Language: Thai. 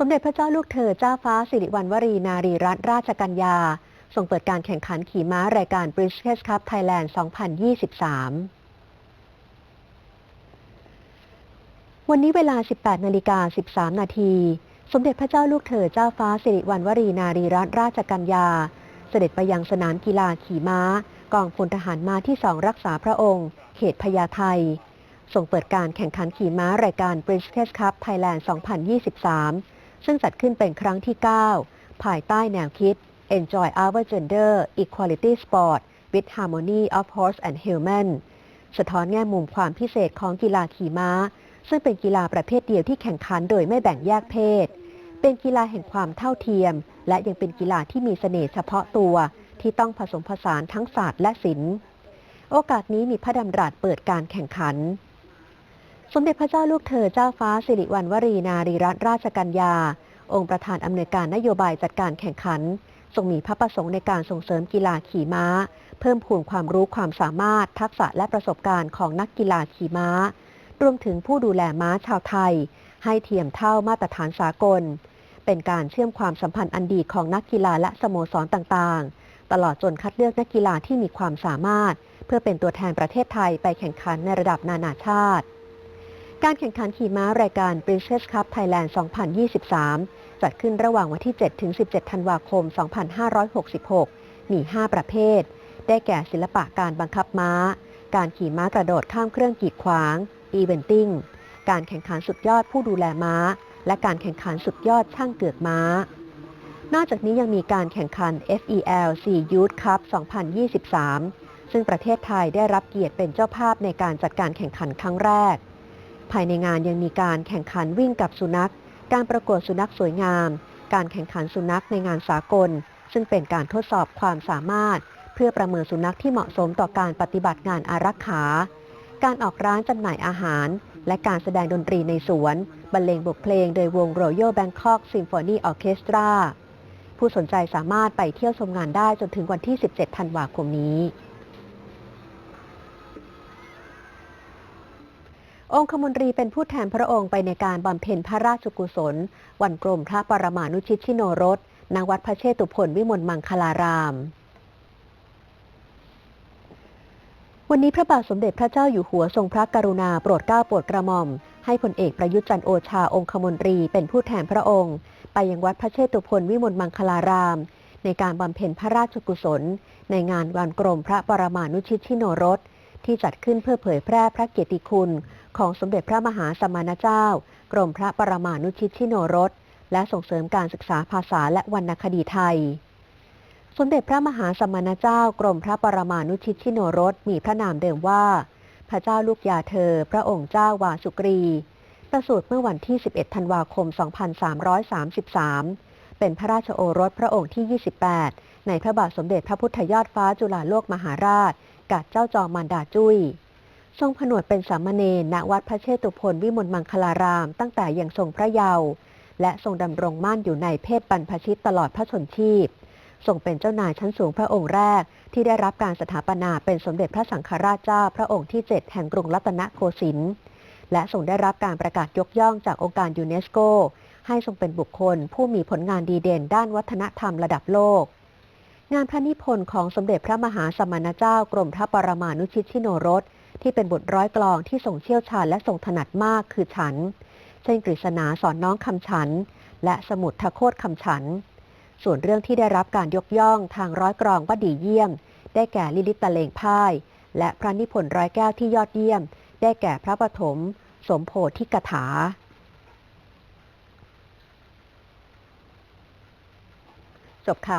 สมเด็จพระเจ้าลูกเธอเจ้าฟ้าสิริวัณวรีนารีรัตนราชกัญญาทรงเปิดการแข่งขันขี่ม้ารายการ British Cup Thailand 2023วันนี้เวลา 18 นาฬิกา 13 นาที สมเด็จพระเจ้าลูกเธอเจ้าฟ้าสิริวัณวรีนารีรัตนราชกัญญา เสด็จไปยังสนามกีฬาขี่ม้า กองพลทหารม้าที่สองรักษาพระองค์ เขตพญาไทส่งเปิดการแข่งขันขี่ม้ารายการ British Cup Thailand 2023 ซึ่งจัดขึ้นเป็นครั้งที่ 9 ภายใต้แนวคิด Enjoy Our Gender Equality Sport with Harmony of Horse and Human สะท้อนแง่มุมความพิเศษของกีฬาขี่ม้า ซึ่งเป็นกีฬาประเภทเดียวที่แข่งขันโดยไม่แบ่งแยกเพศ เป็นกีฬาแห่งความเท่าเทียม และยังเป็นกีฬาที่มีเสน่ห์เฉพาะตัว ที่ต้องผสมผสานทั้งศาสตร์และศิลป์ โอกาสนี้มีพระดำรัสเปิดการแข่งขัน สมเด็จพระเจ้าลูกเธอเจ้าฟ้าสิริวัณวรีนารีรัตนราชกัญญา องค์ประธานอำนวยการนโยบายจัดการแข่งขัน ทรงมีพระประสงค์ในการส่งเสริมกีฬาขี่ม้า เพิ่มพูนความรู้ความสามารถ ทักษะและประสบการณ์ของนักกีฬาขี่ม้า รวมถึงผู้ดูแลม้าชาวไทย ให้เทียมเท่ามาตรฐานสากล เป็นการเชื่อมความสัมพันธ์อันดีของนักกีฬาและสโมสรต่างๆ ตลอดจนคัดเลือกนักกีฬาที่มีความสามารถ เพื่อเป็นตัวแทนประเทศไทยไปแข่งขันในระดับนานาชาติ การแข่งขันขี่ม้ารายการ British Cup Thailand 2023 จัดขึ้นระหว่างวันที่ 7 ถึง 17 ธันวาคม 2566 มี 5 ประเภท ได้แก่ศิลปะการบังคับม้า การขี่ม้ากระโดดข้ามเครื่องกีดขวาง อีเวนติ้ง การแข่งขันสุดยอดผู้ดูแลม้า และการแข่งขันสุดยอดช่างเกือกม้า นอกจากนี้ยังมีการแข่งขัน FEL C Youth Cup 2023 ซึ่งประเทศไทยได้รับเกียรติเป็นเจ้าภาพในการจัดการแข่งขันครั้งแรก ภายในงานยังมีการแข่งขันวิ่งกับสุนัข การประกวดสุนัขสวยงาม การแข่งขันสุนัขในงานสากล ซึ่งเป็นการทดสอบความสามารถ เพื่อประเมินสุนัขที่เหมาะสมต่อการปฏิบัติงานอารักขา การออกร้านจำหน่ายอาหาร และการแสดงดนตรีในสวน บรรเลงบทเพลงโดยวง Royal Bangkok Symphony Orchestra ผู้สนใจสามารถไปเที่ยวชมงานได้จนถึงวันที่ 17 ธันวาคมนี้ องคมนตรีเป็นผู้แทนพระองค์ไปในการบำเพ็ญพระราชกุศล วันกรมพระปรมานุชิตชิโนรสณวัดพระเชตุพนวิมลมังคลาราม วันนี้พระบาทสมเด็จพระเจ้าอยู่หัวทรงพระกรุณาโปรดเกล้าโปรดกระหม่อม ให้พลเอกประยุทธ์จันโอชาองคมนตรีเป็นผู้แทนพระองค์ ไปยังวัดพระเชตุพนวิมลมังคลาราม ในการบำเพ็ญพระราชกุศล ในงานวันกรมพระปรมานุชิตชิโนรสที่จัดขึ้นเพื่อเผยแพร่พระเกียรติคุณ ของสมเด็จพระมหาสมณเจ้า กรมพระปรมานุชิตชิโนรส และส่งเสริมการศึกษาภาษาและวรรณคดีไทย สมเด็จพระมหาสมณเจ้า กรมพระปรมานุชิตชิโนรส มีพระนามเดิมว่า พระเจ้าลูกยาเธอ พระองค์เจ้าวาสุกรี ประสูติเมื่อวันที่ 11 ธันวาคม 2333 เป็นพระราชโอรสพระองค์ที่ 28 ในพระบาทสมเด็จพระพุทธยอดฟ้าจุฬาโลกมหาราชกัดเจ้าจอมมารดาจุย้ย ทรงผนวดเป็นสามเณรณวัดพระเชตุพนวิมลมังคลาราม ตั้งแต่ยังทรงพระเยาว์และทรงดำรงมั่นอยู่ในเพศบรรพชิตตลอดพระชนชีพทรงเป็นเจ้านายชั้นสูงพระองค์แรก ที่ได้รับการสถาปนาเป็นสมเด็จพระสังฆราชเจ้าพระองค์ที่ 7 แห่งกรุงรัตนโกสินทร์และทรงได้รับการประกาศยกย่องจากองค์การยูเนสโก ให้ทรงเป็นบุคคล ผู้มีผลงานดีเด่นด้านวัฒนธรรมระดับโลก งานพระนิพนธ์ของสมเด็จพระมหาสมณเจ้ากรมพระปรมานุชิตชิโนรส ที่เป็นบทร้อยกลองที่ทรงเชี่ยวชาญและทรงถนัดมากคือฉัน เช่นกฤษณาสอนน้องคำฉัน และสมุดทโคตคำฉัน ส่วนเรื่องที่ได้รับการยกย่องทางร้อยกลองว่าดีเยี่ยม ได้แก่ลิลิตตะเลงพ่าย และพระนิพนธ์ร้อยแก้วที่ยอดเยี่ยม ได้แก่พระปฐมสมโพธิกถาจบข่าว